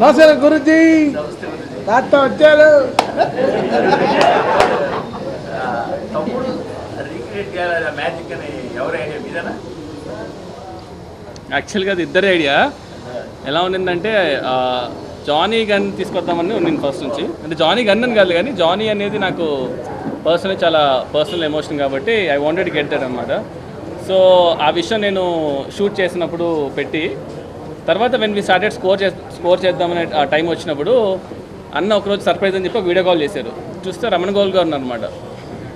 నమస్కారం గురుజీ. తాత వచ్చారు. ఆ, తమ్ముడు రీక్రియేట్ చేయాలి మ్యాజిక్ అని ఎవరు ఐడియా మీదేనా? యాక్చువల్గా అది ఇద్దరి ఐడియా ఎలా ఉండిందంటే ఆ, జానీ గన్ తీసుకొద్దామని ఉండింది ఫస్ట్ నుంచి. అంటే జానీ గన్ అని కాదు కానీ జానీ అనేది నాకు పర్సనల్ చాలా పర్సనల్ ఎమోషన్ కాబట్టి ఐ వాంటెడ్ గెట్ దట్ అనమాట సో ఆ విషయం నేను షూట్ చేసినప్పుడు పెట్టి తర్వాత వెన్ వి స్టార్టెడ్ స్కోర్ చే స్కోర్ చేద్దామనే ఆ టైం వచ్చినప్పుడు అన్న ఒకరోజు సర్ప్రైజ్ అని చెప్పి వీడియో కాల్ చేశారు. చూస్తే రమణ గోల్ గారు అనమాట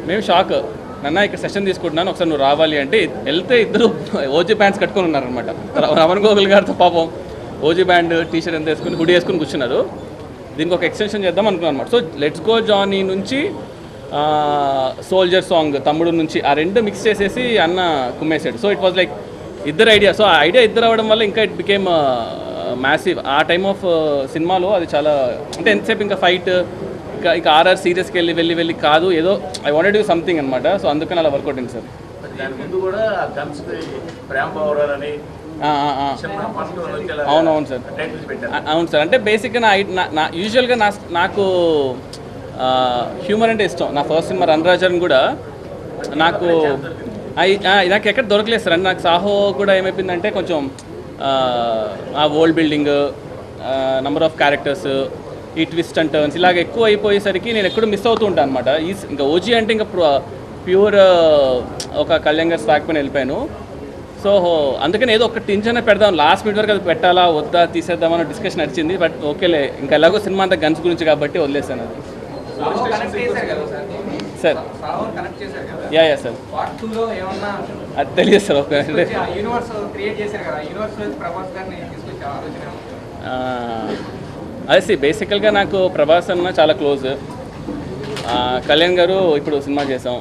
మేము షాక్ నన్న ఇక్కడ సెషన్ తీసుకుంటున్నాను. ఒకసారి నువ్వు రావాలి అంటే వెళ్తే ఇద్దరు ఓజీ ప్యాంట్స్ కట్టుకొని ఉన్నారనమాట రమణ గోగుల్ గారితో పాపం ఓజీ బ్యాండ్ టీషర్ట్ ఎంత వేసుకుని హుడీ వేసుకుని కూర్చున్నారు. దీనికి ఒక ఎక్స్టెన్షన్ చేద్దాం అనుకున్నాను అనమాట సో లెట్స్ గో జానీ నుంచి సోల్జర్ సాంగ్ తమ్ముడు నుంచి ఆ రెండు మిక్స్ చేసేసి అన్న కుమ్మేశాడు. సో ఇట్ వాజ్ లైక్ ఇద్దరు ఐడియా సో ఆ ఐడియా ఇద్దరు అవ్వడం వల్ల ఇంకా ఇట్ బికేమ్ మ్యాసివ్ ఆ టైమ్ ఆఫ్ సినిమాలో అది చాలా అంటే ఎంతసేపు ఇంకా ఫైట్ ఇంకా ఇంకా ఆర్ఆర్ సీరియస్కి వెళ్ళి వెళ్ళి వెళ్ళి కాదు ఏదో ఐ వాంటెడ్ డూ సంథింగ్ అనమాట సో అందుకని అలా వర్కౌట్ అయింది సార్. అవునవును సార్. అవును సార్. అంటే బేసిక్గా నా యూజువల్గా నా నాకు హ్యూమర్ అంటే ఇష్టం. నా ఫస్ట్ సినిమా రణరాజన్ కూడా నాకు నాకు ఎక్కడ దొరకలేదు సార్. నాకు సాహో కూడా ఏమైపోయిందంటే కొంచెం ఆ, old building number of characters ఈ ట్విస్ట్ అండ్ టర్న్స్ ఇలాగ ఎక్కువ అయిపోయేసరికి నేను ఎక్కడ మిస్ అవుతూ ఉంటాను అనమాట ఈ ఇంకా ఓజీ అంటే ఇంకా ప్యూర్ ఒక కళ్యాణ్ గారు స్టాక్ పైన వెళ్ళిపోయాను. సో అందుకని ఏదో ఒక టెన్షన్ పెడదాం. లాస్ట్ మినిట్ వరకు అది పెట్టాలా వద్దా తీసేద్దామని డిస్కషన్ నడిచింది. బట్ ఓకేలే ఇంకా ఎలాగో సినిమా అంతా గన్స్ గురించి కాబట్టి వదిలేసాను అది. Sir. Sir ya ya sir. అది తెలియదు సార్ ఒక అదే సి బేసికల్గా నాకు ప్రభాస్ అన్న చాలా క్లోజ్ కళ్యాణ్ గారు ఇప్పుడు సినిమా చేసాం.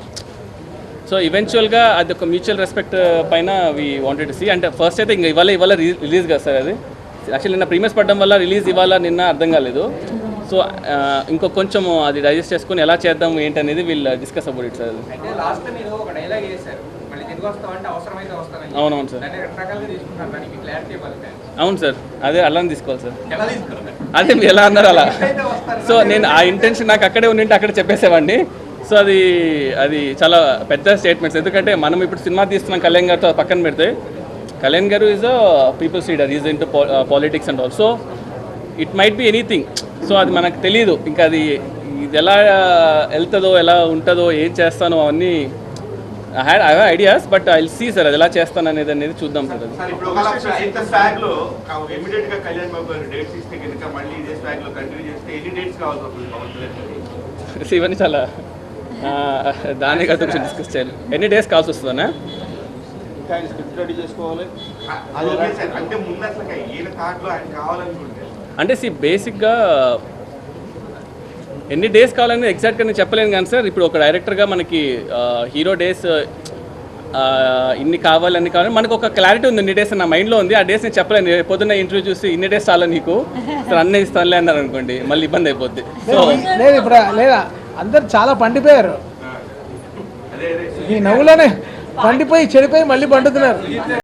సో ఈవెన్చువల్గా అది ఒక మ్యూచువల్ రెస్పెక్ట్ పైన వి వాంటెడ్ సి అంటే ఫస్ట్ అయితే ఇంకా ఇవాళ ఇవాళ రిలీజ్ కదా సార్ అది. యాక్చువల్లీ నిన్న ప్రీమియర్స్ పడడం వల్ల రిలీజ్ ఇవాళ నిన్న అర్థం కాలేదు. సో ఇంకో కొంచెం అది డైజెస్ట్ చేసుకొని ఎలా చేద్దాం ఏంటి అనేది వీళ్ళు డిస్కస్ అబౌట్ ఇట్ సార్ అవునవును సార్. అవును సార్. అదే అలానే తీసుకోవాలి సార్. అదే మీరు ఎలా అన్నారు అలా. సో నేను ఆ ఇంటెన్షన్ నాకు అక్కడే ఉండింటే అక్కడ చెప్పేసేవాడిని. సో అది అది చాలా పెద్ద స్టేట్మెంట్స్ ఎందుకంటే మనం ఇప్పుడు సినిమా తీస్తున్నాం కళ్యాణ్ గారితో పక్కన పెడితే Kalyan garu is a people's leader is into politics and all so it might be anything so అది మనకు తెలియదు ఇంకా అది ఇది ఎలా వెళ్తుందో ఎలా ఉంటుందో ఏం చేస్తానో అవన్నీ I had I ideas but I see sir అది ఎలా చేస్తాను అనేది అనేది చూద్దాం సార్ అది ఇవన్నీ చాలా ఆ, దాని కదా కొంచెం డిస్కస్ చేయాలి. ఎన్ని డేస్ కావాల్సి వస్తుందన్నా? అంటే ముందు అసలు ఈయన ఆయన కావాలనుకుంటే అంటే సి బేసిక్గా ఎన్ని డేస్ కావాలని ఎగ్జాక్ట్గా నేను చెప్పలేను కానీ సార్ ఇప్పుడు ఒక డైరెక్టర్గా మనకి హీరో డేస్ ఇన్ని కావాలి అన్ని కావాలి మనకు ఒక క్లారిటీ ఉంది ఇన్ని డేస్ నా మైండ్లో ఉంది ఆ డేస్ నేను చెప్పలేను. పొద్దున్న ఇంటర్వ్యూ చూసి ఇన్ని డేస్ చాలా నీకు. సార్ అన్నీ ఇస్తానులే అన్నారు అనుకోండి మళ్ళీ ఇబ్బంది అయిపోద్ది. సో లేదు ఇప్పుడు లేదా అందరు చాలా పండిపోయారు. అదే అదే. ఈ నవ్వులోనే పండిపోయి చెడిపోయి మళ్ళీ పండుతున్నారు.